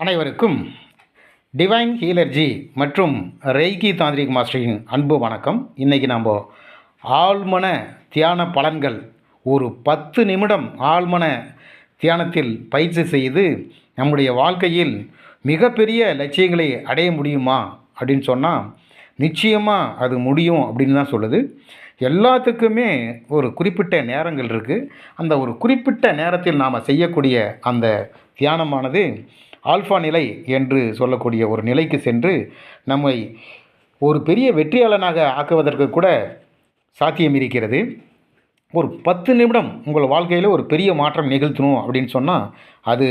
அனைவருக்கும் டிவைன் ஹீலர்ஜி மற்றும் ரெய்கி தாந்திரிக் மாஸ்டரின் அன்பு வணக்கம். இன்றைக்கி நம்ம ஆழ்மன தியான பலன்கள் ஒரு பத்து நிமிடம் ஆழ்மன தியானத்தில் பயிற்சி செய்து நம்முடைய வாழ்க்கையில் மிகப்பெரிய லட்சியங்களை அடைய முடியுமா அப்படின்னு சொன்னால் நிச்சயமாக அது முடியும் அப்படின்னு தான் சொல்லுது. எல்லாத்துக்குமே ஒரு குறிப்பிட்ட நேரங்கள் இருக்குது அந்த ஒரு குறிப்பிட்ட நேரத்தில் நாம் செய்யக்கூடிய அந்த தியானமானது ஆல்ஃபா நிலை என்று சொல்லக்கூடிய ஒரு நிலைக்கு சென்று நம்மை ஒரு பெரிய வெற்றியாளனாக ஆக்குவதற்கு கூட சாத்தியம் இருக்கிறது. ஒரு பத்து நிமிடம் உங்கள் வாழ்க்கையில் ஒரு பெரிய மாற்றம் நிகழ்த்தணும் அப்படின்னு சொன்னால் அது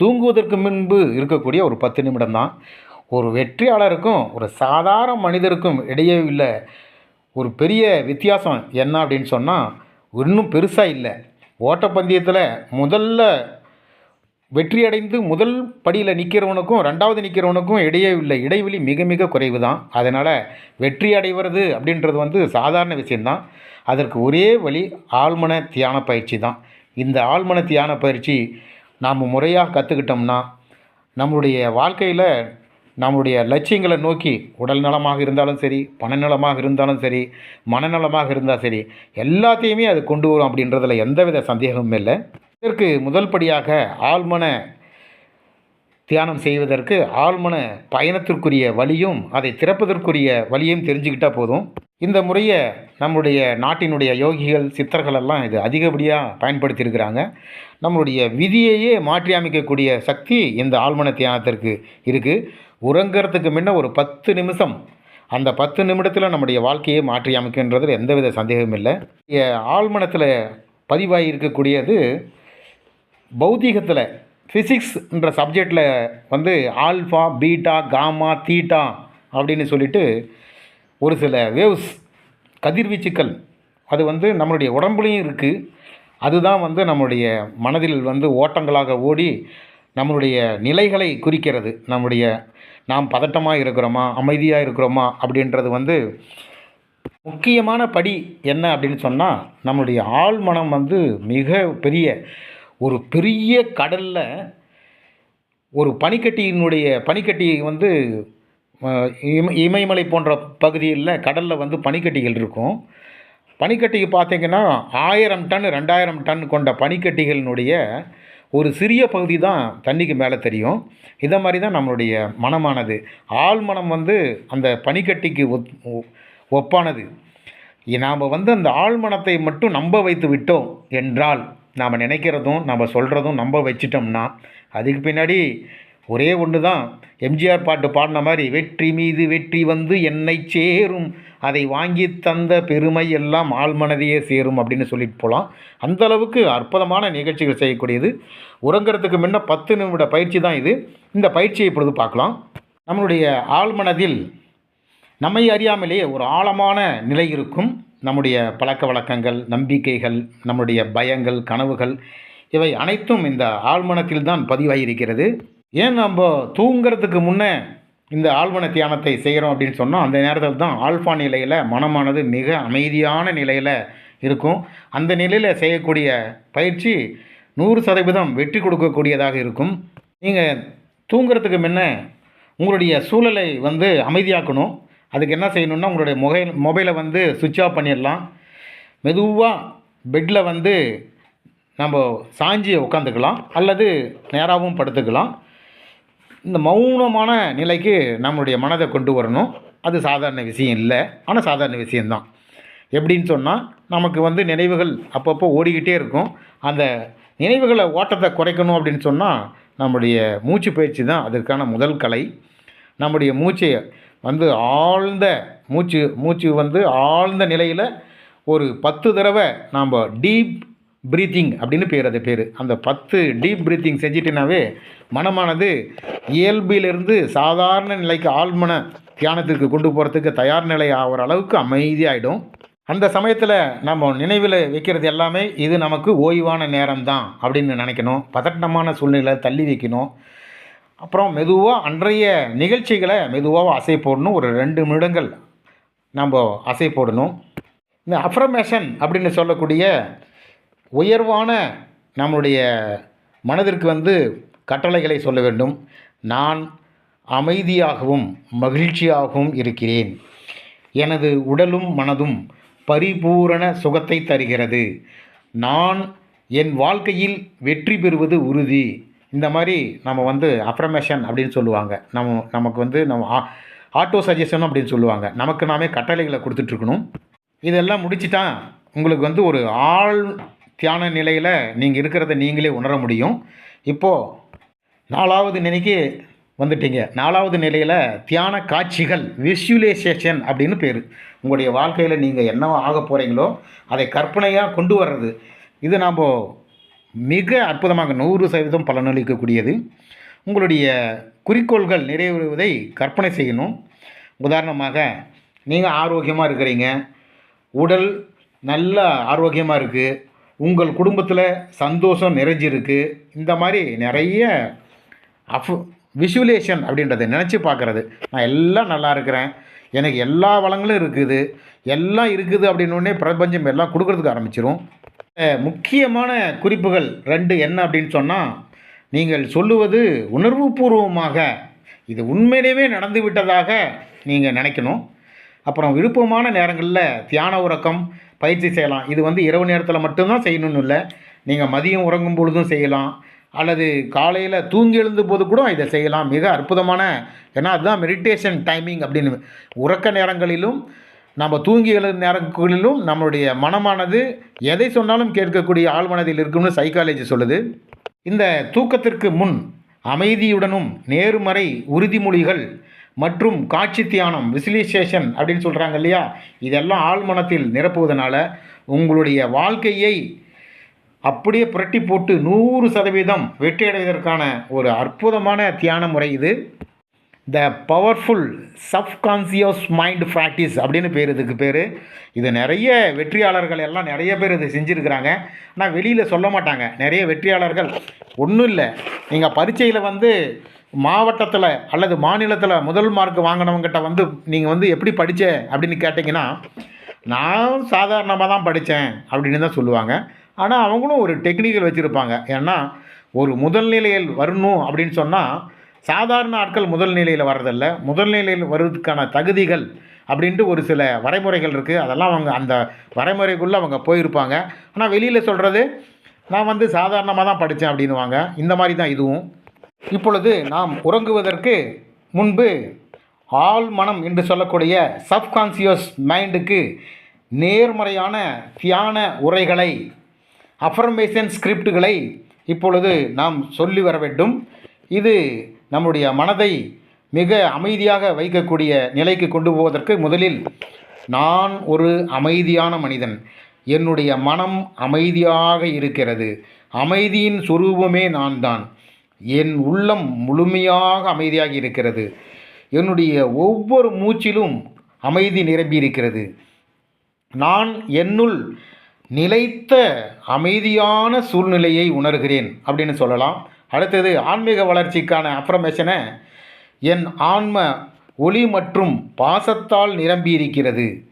தூங்குவதற்கு முன்பு இருக்கக்கூடிய ஒரு பத்து நிமிடம் தான். ஒரு வெற்றியாளருக்கும் ஒரு சாதாரண மனிதருக்கும் இடையே உள்ள ஒரு பெரிய வித்தியாசம் என்ன அப்படின்னு சொன்னால் இன்னும் பெருசாக இல்லை. ஓட்டப்பந்தயத்தில் முதல்ல வெற்றியடைந்து முதல் படியில் நிற்கிறவனுக்கும் ரெண்டாவது நிற்கிறவனுக்கும் இடையே உள்ள இடைவெளி மிக மிக குறைவு தான் அதனால் வெற்றி அடைவது அப்படின்றது வந்து சாதாரண விஷயந்தான் அதற்கு ஒரே வழி ஆழ்மன தியான பயிற்சி தான். இந்த ஆழ்மன தியான பயிற்சி நாம் முறையாக கற்றுக்கிட்டோம்னா நம்மளுடைய வாழ்க்கையில் நம்முடைய லட்சியங்களை நோக்கி உடல் நலமாக இருந்தாலும் சரி பணநலமாக இருந்தாலும் சரி மனநலமாக இருந்தால் சரி எல்லாத்தையுமே அது கொண்டு வரும் அப்படின்றதுல எந்தவித சந்தேகமும் இல்லை. இதற்கு முதல் படியாக ஆழ்மன தியானம் செய்வதற்கு ஆழ்மன பயணத்திற்குரிய வழியும் அதை திறப்பதற்குரிய வழியும் தெரிஞ்சுக்கிட்டால் போதும். இந்த முறையை நம்முடைய நாட்டினுடைய யோகிகள் சித்தர்கள் எல்லாம் இது அதிகப்படியாக பயன்படுத்தியிருக்கிறாங்க. நம்மளுடைய விதியையே மாற்றி அமைக்கக்கூடிய சக்தி இந்த ஆழ்மன தியானத்திற்கு இருக்குது உறங்கிறதுக்கு முன்ன ஒரு பத்து நிமிஷம் அந்த பத்து நிமிடத்தில் நம்முடைய வாழ்க்கையை மாற்றி அமைக்கின்றதில் எந்தவித சந்தேகமும் இல்லை. ஆழ்மனத்தில் பதிவாகி இருக்கக்கூடியது பௌத்திகத்தில் ஃபிசிக்ஸ்ன்ற சப்ஜெக்டில் வந்து ஆல்ஃபா பீட்டா காமா தீட்டா அப்படின்னு சொல்லிட்டு ஒரு சில வேவ்ஸ் கதிர்வீச்சுக்கள் அது வந்து நம்மளுடைய உடம்புலையும் இருக்குது அதுதான் வந்து நம்மளுடைய மனதில் வந்து ஓட்டங்களாக ஓடி நம்மளுடைய நிலைகளை குறிக்கிறது. நம்முடைய நாம் பதட்டமாக இருக்கிறோமா அமைதியாக இருக்கிறோமா அப்படின்றது வந்து முக்கியமான படி என்ன அப்படின்னு சொன்னால் நம்மளுடைய ஆழ்மனம் வந்து மிக பெரிய ஒரு பெரிய கடலில் ஒரு பனிக்கட்டியினுடைய பனிக்கட்டி வந்து இம இமயமலை போன்ற பகுதியில் கடலில் வந்து பனிக்கட்டிகள் இருக்கும். பனிக்கட்டிக்கு பார்த்தீங்கன்னா ஆயிரம் டன் ரெண்டாயிரம் டன் கொண்ட பனிக்கட்டிகளினுடைய ஒரு சிறிய பகுதி தான் தண்ணிக்கு மேலே தெரியும். இதை மாதிரி தான் நம்மளுடைய மனமானது. ஆழ்மனம் வந்து அந்த பனிக்கட்டிக்கு ஒத் ஒ- ஒப்பானது. நாம் வந்து அந்த ஆழ்மனத்தை மட்டும் நம்ப வைத்து விட்டோம் என்றால் நாம் நினைக்கிறதும் நம்ம சொல்கிறதும் நம்ப வச்சிட்டோம்னா அதுக்கு பின்னாடி ஒரே ஒன்று தான் எம்ஜிஆர் பாட்டு பாடின மாதிரி வெற்றி மீது வெற்றி வந்து என்னை சேரும் அதை வாங்கி தந்த பெருமை எல்லாம் ஆழ்மனதையே சேரும் அப்படின்னு சொல்லிட்டு போகலாம் அந்த அளவுக்கு அற்புதமான நிகழ்ச்சிகள் செய்யக்கூடியது. உறங்குறதுக்கு முன்ன பத்து நிமிட பயிற்சி தான் இது. இந்த பயிற்சியை இப்பொழுது பார்க்கலாம். நம்மளுடைய ஆழ்மனதில் நம்மை அறியாமலேயே ஒரு ஆழமான நிலை இருக்கும். நம்முடைய பழக்க வழக்கங்கள் நம்பிக்கைகள் நம்முடைய பயங்கள் கனவுகள் இவை அனைத்தும் இந்த ஆழ்மனத்தில் தான் பதிவாகியிருக்கிறது ஏன் நம்ம தூங்குறதுக்கு முன்னே இந்த ஆழ்மன தியானத்தை செய்கிறோம் அப்படின்னு சொன்னால் அந்த நேரத்தில் தான் ஆல்ஃபா நிலையில் மனமானது மிக அமைதியான நிலையில் இருக்கும். அந்த நிலையில் செய்யக்கூடிய பயிற்சி நூறு சதவீதம் வெற்றி கொடுக்கக்கூடியதாக இருக்கும். நீங்கள் தூங்குறதுக்கு முன்ன உங்களுடைய சூழலை வந்து அமைதியாக்கணும். அதுக்கு என்ன செய்யணும்னா உங்களுடைய மொபைல் மொபைலை வந்து சுவிட்ச் ஆஃப் பண்ணிடலாம். மெதுவாக பெட்டில் வந்து நம்ம சாஞ்சி உட்காந்துக்கலாம் அல்லது நேராகவும் படுத்துக்கலாம். இந்த மௌனமான நிலைக்கு நம்மளுடைய மனதை கொண்டு வரணும். அது சாதாரண விஷயம் இல்லை. ஆனால் சாதாரண விஷயந்தான் எப்படின்னு சொன்னால் நமக்கு வந்து நினைவுகள் அப்பப்போ ஓடிக்கிட்டே இருக்கும். அந்த நினைவுகளை ஓட்டத்தை குறைக்கணும் அப்படின்னு சொன்னால் நம்முடைய மூச்சு பயிற்சி தான் அதற்கான முதல் கலை. நம்முடைய மூச்சை வந்து ஆழ்ந்த மூச்சு மூச்சு வந்து ஆழ்ந்த நிலையில் ஒரு பத்து தடவை நாம் டீப் ப்ரீத்திங் அப்படின்னு பேர் அது பேர். அந்த பத்து டீப் ப்ரீத்திங் செஞ்சிட்டினாவே மனமானது இயல்பிலிருந்து சாதாரண நிலைக்கு ஆழ்மன தியானத்திற்கு கொண்டு போகிறதுக்கு தயார் நிலை ஆகிற அளவுக்கு அமைதியாகிடும் அந்த சமயத்தில் நம்ம நினைவில் வைக்கிறது எல்லாமே இது நமக்கு ஓய்வான நேரம் தான் அப்படின்னு நினைக்கணும். பதட்டமான சூழ்நிலை தள்ளி வைக்கணும். அப்புறம் மெதுவாக அன்றைய நிகழ்ச்சிகளை மெதுவாக அசை போடணும். ஒரு ரெண்டு நிமிடங்கள் நம்ம அசை போடணும். இந்த அஃப்ரமேஷன் அப்படின்னு சொல்லக்கூடிய உயர்வான நம்மளுடைய மனதிற்கு வந்து கட்டளைகளை சொல்ல வேண்டும். நான் அமைதியாகவும் மகிழ்ச்சியாகவும் இருக்கிறேன். எனது உடலும் மனதும் பரிபூரண சுகத்தை தருகிறது. நான் என் வாழ்க்கையில் வெற்றி பெறுவது உறுதி. இந்த மாதிரி நம்ம வந்து அப்ரமேஷன் அப்படின்னு சொல்லுவாங்க. நம்ம நமக்கு வந்து நம்ம ஆ ஆட்டோ சஜஷன் அப்படின்னு சொல்லுவாங்க. நமக்கு நாமே கட்டளைகளை கொடுத்துட்ருக்கணும் இதெல்லாம் முடிச்சுட்டா உங்களுக்கு வந்து ஒரு ஆள் தியான நிலையில் நீங்கள் இருக்கிறத நீங்களே உணர முடியும். இப்போது நாலாவது நிலைக்கு வந்துட்டீங்க. நாலாவது நிலையில் தியான காட்சிகள் விஷுவலைசேஷன் அப்படின்னு பேர். உங்களுடைய வாழ்க்கையில் நீங்கள் என்ன ஆக போகிறீங்களோ அதை கற்பனையாக கொண்டு வர்றது. இது நாம் மிக அற்புதமாக நூறு சதவீதம் பலனளிக்கக்கூடியது. உங்களுடைய குறிக்கோள்கள் நிறைவேறுவதை கற்பனை செய்யணும். உதாரணமாக நீங்கள் ஆரோக்கியமாக இருக்கிறீங்க. உடல் நல்ல ஆரோக்கியமாக இருக்குது உங்கள் குடும்பத்தில் சந்தோஷம் நிறைஞ்சிருக்கு. இந்த மாதிரி நிறைய அஃப் விஷுவலேஷன் அப்படின்றத நினச்சி பார்க்குறது. நான் எல்லாம் நல்லா இருக்கிறேன். எனக்கு எல்லா வளங்களும் இருக்குது. எல்லாம் இருக்குது அப்படின்னோடனே பிரபஞ்சம் எல்லாம் கொடுக்கறதுக்கு ஆரம்பிச்சிரும். முக்கியமான குறிப்புகள் ரெண்டு என்ன அப்படின்னு சொன்னால் நீங்கள் சொல்லுவது உணர்வுபூர்வமாக இது உண்மையிலேயே நடந்து விட்டதாக நீங்கள் நினைக்கணும். அப்புறம் விருப்பமான நேரங்களில் தியான உறக்கம் பயிற்சி செய்யலாம். இது வந்து இரவு நேரத்தில் மட்டும்தான் செய்யணும்னு இல்லை. நீங்கள் மதியம் உறங்கும் பொழுதும் செய்யலாம். அல்லது காலையில் தூங்கி எழுந்த போது கூட இதை செய்யலாம். மிக அற்புதமான ஏன்னா அதுதான் மெடிடேஷன் டைமிங் அப்படின்னு. உறக்க நேரங்களிலும் நம்ம தூங்கி எழுந்த நேரங்களிலும் நம்மளுடைய மனமானது எதை சொன்னாலும் கேட்கக்கூடிய ஆழ்மனதில் இருக்கும்னு சைக்காலஜி சொல்லுது. இந்த தூக்கத்திற்கு முன் அமைதியுடனும் நேர்மறை உறுதிமொழிகள் மற்றும் காட்சி தியானம் விசிலிசேஷன் அப்படின்னு சொல்கிறாங்க இல்லையா? இதெல்லாம் ஆழ்மனத்தில் நிரப்புவதனால உங்களுடைய வாழ்க்கையை அப்படியே புரட்டி போட்டு நூறு சதவீதம் வெற்றியடைவதற்கான ஒரு அற்புதமான தியான முறை இது. The powerful subconscious mind practice அப்படின்னு பேர் இதுக்கு பேர். இது நிறைய வெற்றியாளர்கள் எல்லாம் நிறைய பேர் இதை செஞ்சுருக்கிறாங்க. ஆனால் வெளியில் சொல்ல மாட்டாங்க. நிறைய வெற்றியாளர்கள் ஒன்றும் இல்லை. நீங்கள் பரீட்சையில் வந்து மாவட்டத்தில் அல்லது மாநிலத்தில் முதல் மார்க் வாங்கினவங்ககிட்ட வந்து நீங்கள் வந்து எப்படி படித்த அப்படின்னு கேட்டிங்கன்னா நான் சாதாரணமாக தான் படித்தேன் அப்படின்னு தான் சொல்லுவாங்க. ஆனால் அவங்களும் ஒரு டெக்னிக்கல் வச்சுருப்பாங்க. ஏன்னா ஒரு முதல் நிலையில் வரணும் அப்படின்னு சொன்னால் சாதாரண ஆட்கள் முதல் நிலையில் வர்றதில்ல. முதல் நிலையில் வர்றதுக்கான தகுதிகள் அப்படின்ட்டு ஒரு சில வரைமுறைகள் இருக்குது அதெல்லாம் அவங்க அந்த வரைமுறைக்குள்ளே அவங்க போயிருப்பாங்க. ஆனால் வெளியில் சொல்கிறது நான் வந்து சாதாரணமாக தான் படித்தேன் அப்படின்னுவாங்க. இந்த மாதிரி தான் இதுவும். இப்பொழுது நாம் உறங்குவதற்கு முன்பு ஆள் மனம் என்று சொல்லக்கூடிய சப்கான்சியஸ் மைண்டுக்கு நேர்மறையான தியான உரைகளை அஃபர்மேஷன் ஸ்கிரிப்டுகளை இப்பொழுது நாம் சொல்லி வர வேண்டும். இது நம்முடைய மனதை மிக அமைதியாக வைக்கக்கூடிய நிலைக்கு கொண்டு போவதற்கு முதலில் நான் ஒரு அமைதியான மனிதன். என்னுடைய மனம் அமைதியாக இருக்கிறது. அமைதியின் சுரூபமே நான் தான் என் உள்ளம் முழுமையாக அமைதியாக இருக்கிறது. என்னுடைய ஒவ்வொரு மூச்சிலும் அமைதி நிரம்பி இருக்கிறது. நான் என்னுள் நிலைத்த அமைதியான சூழ்நிலையை உணர்கிறேன் அப்படின்னு சொல்லலாம். அடுத்தது ஆன்மீக வளர்ச்சிக்கான அப்ரமேஷனை என் ஆன்ம ஒளி மற்றும் பாசத்தால் நிரம்பியிருக்கிறது.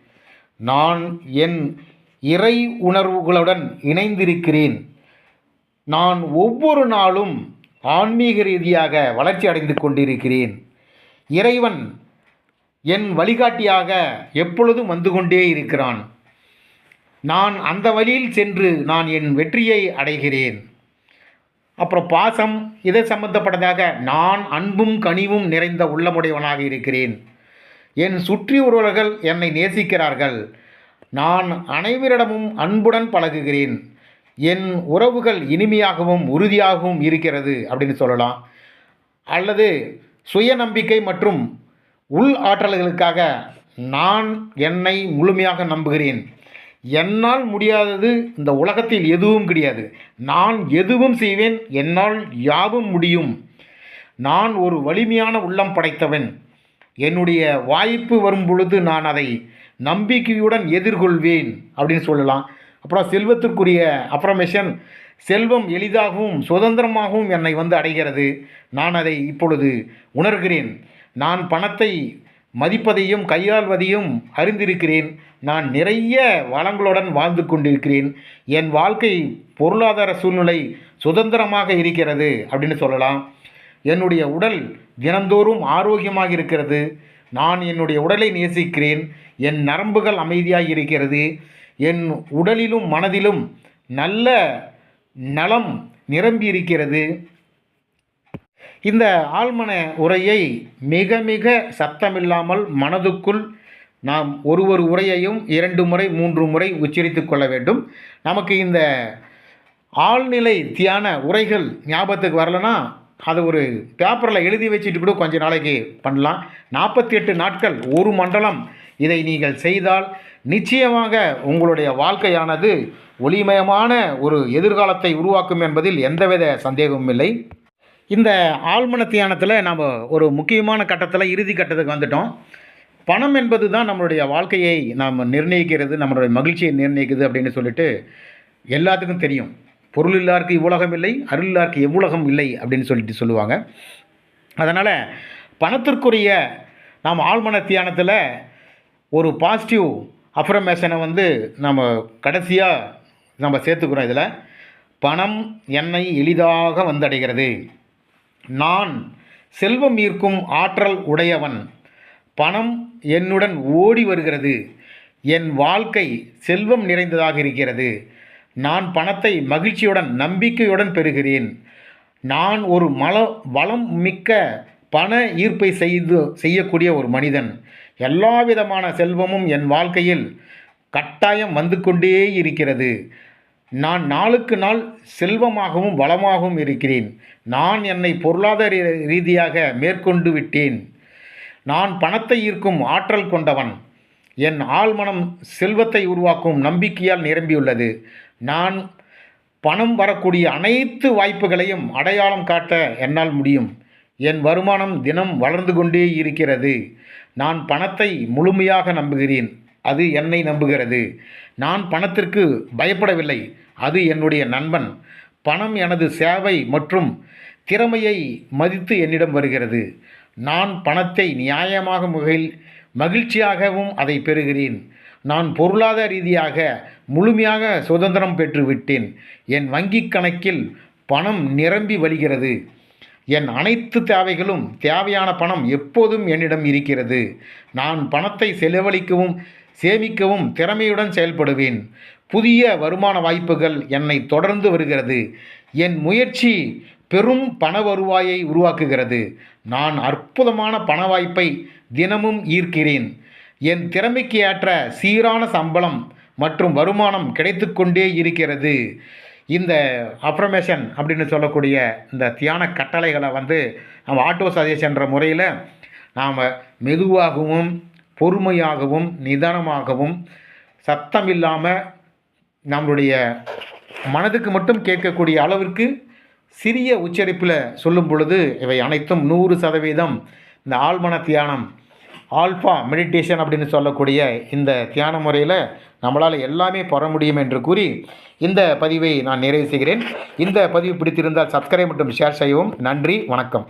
நான் என் இறை உணர்வுகளுடன் இணைந்திருக்கிறேன். நான் ஒவ்வொரு நாளும் ஆன்மீக ரீதியாக வளர்ச்சி அடைந்து கொண்டிருக்கிறேன். இறைவன் என் வழிகாட்டியாக எப்பொழுதும் வந்து கொண்டே இருக்கிறான். நான் அந்த வழியில் சென்று நான் என் வெற்றியை அடைகிறேன். அப்புறம் பாசம் இதை சம்பந்தப்பட்டதாக நான் அன்பும் கனிவும் நிறைந்த உள்ளமுடையவனாக இருக்கிறேன். என் சுற்றி சுற்றியுள்ளவர்கள் என்னை நேசிக்கிறார்கள். நான் அனைவரிடமும் அன்புடன் பழகுகிறேன். என் உறவுகள் இனிமையாகவும் உறுதியாகவும் இருக்கிறது அப்படின்னு சொல்லலாம். அல்லது சுயநம்பிக்கை மற்றும் உள் ஆற்றல்களுக்காக நான் என்னை முழுமையாக நம்புகிறேன். என்னால் முடியாதது இந்த உலகத்தில் எதுவும் கிடையாது. நான் எதுவும் செய்வேன் என்னால் யாவும் முடியும். நான் ஒரு வலிமையான உள்ளம் படைத்தவன். என்னுடைய வாய்ப்பு வரும் பொழுது நான் அதை நம்பிக்கையுடன் எதிர்கொள்வேன் அப்படின்னு சொல்லலாம். அப்புறம் செல்வத்திற்குரிய அப்ரமேஷன் செல்வம் எளிதாகவும் சுதந்திரமாகவும் என்னை வந்து அடைகிறது. நான் அதை இப்பொழுது உணர்கிறேன். நான் பணத்தை மதிப்பதையும் கையாள்வதையும் அறிந்திருக்கிறேன். நான் நிறைய வளங்களுடன் வாழ்ந்து கொண்டிருக்கிறேன். என் வாழ்க்கை பொருளாதார சூழ்நிலை சுதந்திரமாக இருக்கிறது அப்படின்னு சொல்லலாம். என்னுடைய உடல் தினந்தோறும் ஆரோக்கியமாக இருக்கிறது. நான் என்னுடைய உடலை நேசிக்கிறேன். என் நரம்புகள் அமைதியாக இருக்கிறது. என் உடலிலும் மனதிலும் நல்ல நலம் நிரம்பி இருக்கிறது. இந்த ஆழ்மன உரையை மிக மிக சத்தமில்லாமல் மனதுக்குள் நாம் ஒரு ஒரு உரையையும் இரண்டு முறை மூன்று முறை உச்சரித்து கொள்ள வேண்டும். நமக்கு இந்த ஆழ்நிலை தியான உரைகள் ஞாபகத்துக்கு வரலனா அது ஒரு பேப்பரில் எழுதி வச்சுட்டு கூட கொஞ்ச நாளைக்கு பண்ணலாம். நாற்பத்தி எட்டு நாட்கள் ஒரு மண்டலம் இதை நீங்கள் செய்தால் நிச்சயமாக உங்களுடைய வாழ்க்கையானது ஒளிமயமான ஒரு எதிர்காலத்தை உருவாக்கும் என்பதில் எந்தவித சந்தேகமும் இல்லை. இந்த ஆழ்மன தியானத்தில் நாம் ஒரு முக்கியமான கட்டத்தில் இறுதி கட்டத்துக்கு வந்துட்டோம். பணம் என்பது தான் நம்மளுடைய வாழ்க்கையை நாம் நிர்ணயிக்கிறது நம்மளுடைய மகிழ்ச்சியை நிர்ணயிக்குது அப்படின்னு சொல்லிட்டு எல்லாத்துக்கும் தெரியும். பொருள் இல்லாருக்கு இவ்வுலகம் இல்லை அருள் இல்லாருக்கு எவ்வுலகம் இல்லை அப்படின்னு சொல்லிட்டு சொல்லுவாங்க. அதனால் பணத்திற்குரிய நாம் ஆழ்மன தியானத்தில் ஒரு பாசிட்டிவ் அஃபர்மேஷனை வந்து நம்ம கடைசியாக நம்ம சேர்த்துக்கிறோம் இதில். பணம் என்னை எளிதாக வந்தடைகிறது. நான் செல்வம் ஈர்க்கும் ஆற்றல் உடையவன். பணம் என்னுடன் ஓடி வருகிறது. என் வாழ்க்கை செல்வம் நிறைந்ததாக இருக்கிறது. நான் பணத்தை மகிழ்ச்சியுடன் நம்பிக்கையுடன் பெறுகிறேன். நான் ஒரு மல வளம் மிக்க பண ஈர்ப்பை செய்து செய்யக்கூடிய ஒரு மனிதன். எல்லா விதமான செல்வமும் என் வாழ்க்கையில் கட்டாயம் வந்து கொண்டே இருக்கிறது. நான் நாளுக்கு நாள் செல்வமாகவும் வளமாகவும் இருக்கிறேன். நான் என்னை பொருளாதார ரீ- ரீதியாக மேற்கொண்டு விட்டேன். நான் பணத்தை ஈர்க்கும் ஆற்றல் கொண்டவன். என் ஆழ்மனம் செல்வத்தை உருவாக்கும் நம்பிக்கையால் நிரம்பியுள்ளது. நான் பணம் வரக்கூடிய அனைத்து வாய்ப்புகளையும் அடையாளம் காட்ட என்னால் முடியும். என் வருமானம் தினம் வளர்ந்து கொண்டே இருக்கிறது. நான் பணத்தை முழுமையாக நம்புகிறேன். அது என்னை நம்புகிறது. நான் பணத்திற்கு பயப்படவில்லை. அது என்னுடைய நண்பன். பணம் எனது சேவை மற்றும் திறமையை மதித்து என்னிடம் வருகிறது. நான் பணத்தை நியாயமாக முகையில் மகிழ்ச்சியாகவும் அதை பெறுகிறேன். நான் பொருளாதார ரீதியாக முழுமையாக சுதந்திரம் பெற்றுவிட்டேன். என் வங்கிக் கணக்கில் பணம் நிரம்பி வழிகிறது. என் அனைத்து தேவைகளும் தேவையான பணம் எப்போதும் என்னிடம் இருக்கிறது. நான் பணத்தை செலவழிக்கவும் சேமிக்கவும் திறமையுடன் செயல்படுவேன். புதிய வருமான வாய்ப்புகள் என்னை தொடர்ந்து வருகிறது. என் முயற்சி பெரும் பண வருவாயை உருவாக்குகிறது. நான் அற்புதமான பண வாய்ப்பை தினமும் ஈர்க்கிறேன். என் திறமைக்கு ஏற்ற சீரான சம்பளம் மற்றும் வருமானம் கிடைத்துக்கொண்டே இருக்கிறது. இந்த அப்ரமேஷன் அப்படின்னு சொல்லக்கூடிய இந்த தியான கட்டளைகளை வந்து நம்ம ஆட்டோ சஜஷன்ற முறையில் நாம் மெதுவாகவும் பொறுமையாகவும் நிதானமாகவும் சத்தம் இல்லாமல் நம்மளுடைய மனதுக்கு மட்டும் கேட்கக்கூடிய அளவிற்கு சிறிய உச்சரிப்பில் சொல்லும் பொழுது இவை அனைத்தும் நூறு சதவீதம் இந்த ஆழ்மன தியானம் ஆல்ஃபா மெடிடேஷன் அப்படின்னு சொல்லக்கூடிய இந்த தியான முறையில் நம்மளால் எல்லாமே பெற முடியும் என்று கூறி இந்த பதிவை நான் நிறைவு செய்கிறேன். இந்த பதிவு பிடித்திருந்தால் சப்ஸ்கிரைப் மற்றும் ஷேர் செய்யவும். நன்றி வணக்கம்.